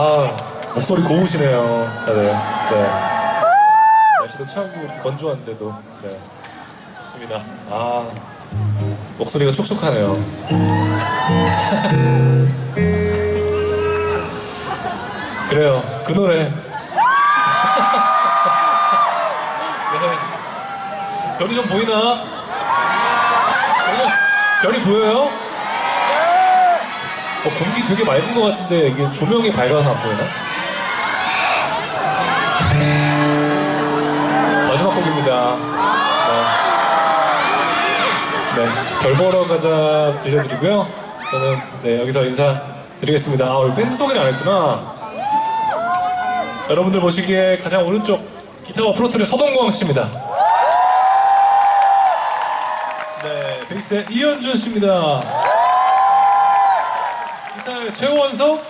아 목소리 고우시네요. 다들. 네. 날씨도 차고 건조한데도. 네. 좋습니다. 아 목소리가 촉촉하네요. 그래요. 그 노래. 네. 별이 좀 보이나? 별이, 별이 보여요? 어, 공기 되게 맑은 것 같은데 이게 조명이 밝아서 안 보이나? 마지막 곡입니다. 네. 네, 별 보러 가자 들려드리고요. 저는 네, 여기서 인사드리겠습니다. 아, 오늘 밴드 소개를 안 했구나. 여러분들 보시기에 가장 오른쪽 기타와 프로트의 서동광 씨입니다. 네, 베이스의 이현준 씨입니다. 기타의 최원석.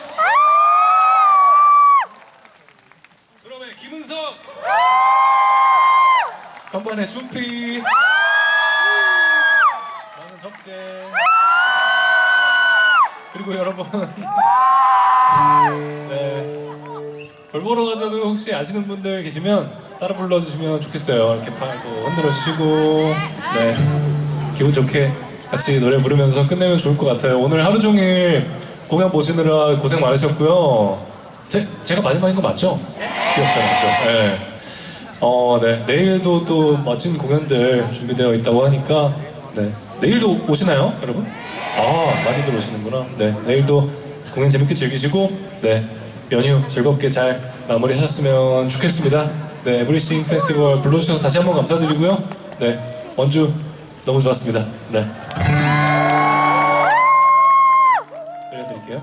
드럼의 김은석. 건반의 준피. 나는 적재. 그리고 여러분. 네. 별 보러 가자도 혹시 아시는 분들 계시면 따라 불러주시면 좋겠어요. 이렇게 팔도 흔들어 주시고, 네. 기분 좋게 같이 노래 부르면서 끝내면 좋을 것 같아요. 오늘 하루 종일 공연 보시느라 고생 많으셨고요. 제, 제가 마지막인 거 맞죠? 기억자 맞죠? 네. 어, 네. 내일도 또 멋진 공연들 준비되어 있다고 하니까, 네. 내일도 오시나요, 여러분? 아, 많이들 오시는구나. 네. 내일도 공연 재밌게 즐기시고, 네. 연휴 즐겁게 잘 마무리하셨으면 좋겠습니다. 네. 에브리싱 페스티벌 불러주셔서 다시 한번 감사드리고요. 네. 원주 너무 좋았습니다. 네. 드릴게요.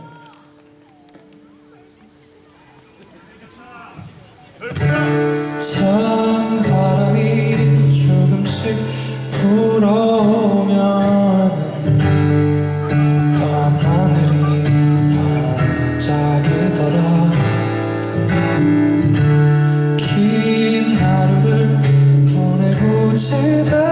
찬 바람이 조금씩 불어오면 밤하늘이 반짝이더라 긴 하루를 보내고 집에